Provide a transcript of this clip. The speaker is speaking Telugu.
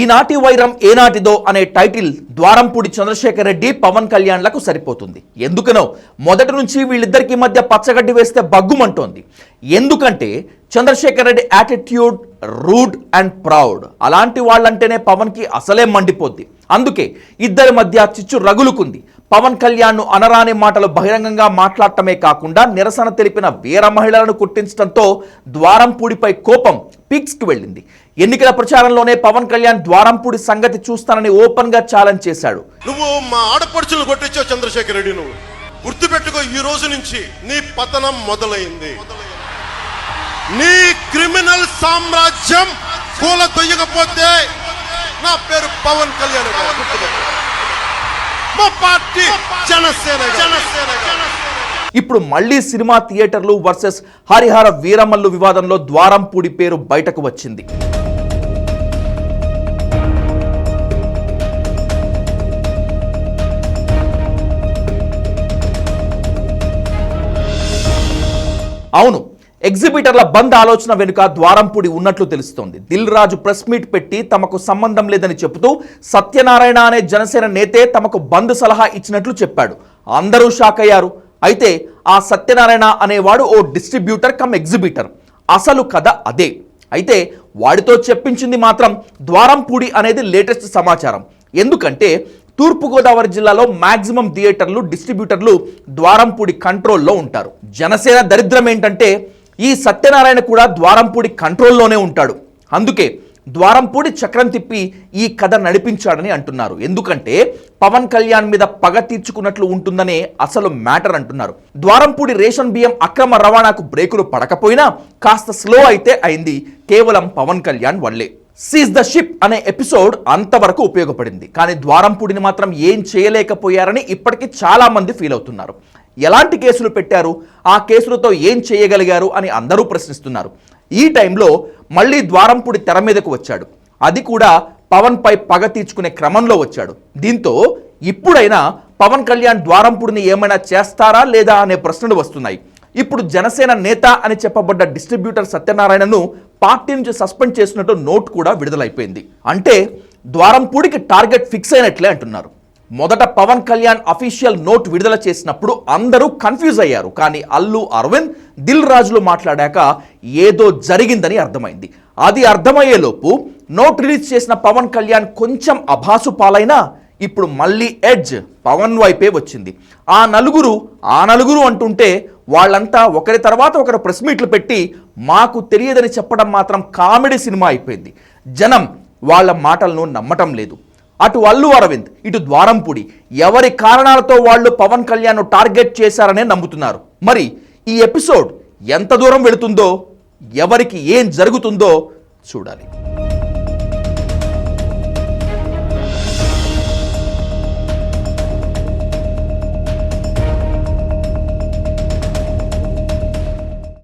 ఈనాటి వైరం ఏనాటిదో అనే టైటిల్ ద్వారంపూడి చంద్రశేఖర్ రెడ్డి పవన్ కళ్యాణ్లకు సరిపోతుంది. ఎందుకనో మొదటి నుంచి వీళ్ళిద్దరికి మధ్య పచ్చగడ్డి వేస్తే బగ్గుమంటోంది. ఎందుకంటే Chandrasekhar Reddy attitude rude and proud అలాంటి వాళ్ళంటేనే పవన్కి అసలే మండిపోద్ది. అందుకే ఇద్దరి మధ్య చిచ్చు రగులుకుంది. పవన్ కళ్యాణ్ను అనరాని మాటలు బహిరంగంగా మాట్లాడటమే కాకుండా నిరసన తెలిపిన వీర మహిళలను కుట్టించడంతో ద్వారంపూడిపై కోపం పిక్స్కి వెళ్ళింది. ఎన్నికల ప్రచారంలోనే పవన్ కళ్యాణ్ ద్వారంపూడి సంగతి చూస్తానని ఓపెన్గా ఛాలెంజ్ చేశాడు. నువ్వు మా ఆడపడుచులు కొట్టించావు చంద్రశేఖర్ రెడ్డి నువ్వు. గుర్తుపెట్టుకో ఈ రోజు నుంచి నీ పతనం మొదలైంది. నీ క్రిమినల్ సామ్రాజ్యం కూల తొయ్యకపోతే నా పేరు పవన్ కళ్యాణ్ మా పార్టీ జనసేన జనసేన ఇప్పుడు మళ్ళీ సినిమా థియేటర్లు వర్సెస్ హరిహర వీరమల్లు వివాదంలో ద్వారంపూడి పేరు బయటకు వచ్చింది. అవును ఎగ్జిబిటర్ల బంద్ ఆలోచన వెనుక ద్వారంపూడి ఉన్నట్లు తెలుస్తోంది. దిల్ రాజు ప్రెస్ మీట్ పెట్టి తమకు సంబంధం లేదని చెబుతూ సత్యనారాయణ అనే జనసేన నేతే తమకు బంద్ సలహా ఇచ్చినట్లు చెప్పాడు. అందరూ షాక్ అయ్యారు. అయితే ఆ సత్యనారాయణ అనేవాడు ఓ డిస్ట్రిబ్యూటర్ కమ్ ఎగ్జిబిటర్. అసలు కథ అదే. అయితే వాడితో చెప్పించింది మాత్రం ద్వారంపూడి అనేది లేటెస్ట్ సమాచారం. ఎందుకంటే తూర్పుగోదావరి జిల్లాలో మాక్సిమం థియేటర్లు డిస్ట్రిబ్యూటర్లు ద్వారంపూడి కంట్రోల్లో ఉంటారు. జనసేన దరిద్రం ఏంటంటే ఈ సత్యనారాయణ కూడా ద్వారంపూడి కంట్రోల్లోనే ఉంటాడు. అందుకే ద్వారంపూడి చక్రం తిప్పి ఈ కథ నడిపించాడని అంటున్నారు. ఎందుకంటే పవన్ కళ్యాణ్ మీద పగ తీర్చుకున్నట్లు ఉంటుందనే అసలు మ్యాటర్ అంటున్నారు. ద్వారంపూడి రేషన్ బియ్యం అక్రమ రవాణాకు బ్రేకులు పడకపోయినా కాస్త స్లో అయితే అయింది. కేవలం పవన్ కళ్యాణ్ వల్లే. సీజ్ ద షిప్ అనే ఎపిసోడ్ అంతవరకు ఉపయోగపడింది. కానీ ద్వారంపూడిని మాత్రం ఏం చేయలేకపోయారని ఇప్పటికీ చాలామంది ఫీల్ అవుతున్నారు. ఎలాంటి కేసులు పెట్టారు? ఆ కేసులతో ఏం చేయగలిగారు? అని అందరూ ప్రశ్నిస్తున్నారు. ఈ టైంలో మళ్ళీ ద్వారంపూడి తెర మీదకు వచ్చాడు. అది కూడా పవన్ పై పగ తీర్చుకునే క్రమంలో వచ్చాడు. దీంతో ఇప్పుడైనా పవన్ కళ్యాణ్ ద్వారంపూడిని ఏమైనా చేస్తారా లేదా అనే ప్రశ్నలు వస్తున్నాయి. ఇప్పుడు జనసేన నేత అని చెప్పబడ్డ డిస్ట్రిబ్యూటర్ సత్యనారాయణను పార్టీ నుంచి సస్పెండ్ చేసినట్టు నోట్ కూడా విడుదలైపోయింది. అంటే ద్వారంపూడికి టార్గెట్ ఫిక్స్ అయినట్లే అంటున్నారు. మొదట పవన్ కళ్యాణ్ అఫీషియల్ నోట్ విడుదల చేసినప్పుడు అందరూ కన్ఫ్యూజ్ అయ్యారు. కానీ అల్లు అరవింద్ దిల్ రాజులు మాట్లాడాక ఏదో జరిగిందని అర్థమైంది. అది అర్థమయ్యేలోపు నోట్ రిలీజ్ చేసిన పవన్ కళ్యాణ్ కొంచెం అభాసు పాలైనా ఇప్పుడు మళ్ళీ ఎడ్జ్ పవన్ వైపే వచ్చింది. ఆ నలుగురు ఆ నలుగురు అంటుంటే వాళ్ళంతా ఒకరి తర్వాత ఒకరు ప్రెస్ మీట్లు పెట్టి మాకు తెలియదని చెప్పడం మాత్రం కామెడీ సినిమా అయిపోయింది. జనం వాళ్ళ మాటలను నమ్మటం లేదు. అటు అల్లు అరవింద్ ఇటు ద్వారంపూడి. ఎవరి కారణాలతో వాళ్ళు పవన్ కళ్యాణ్ టార్గెట్ చేశారనే నమ్ముతున్నారు. మరి ఈ ఎపిసోడ్ ఎంత దూరం వెళుతుందో ఎవరికి ఏం జరుగుతుందో చూడాలి.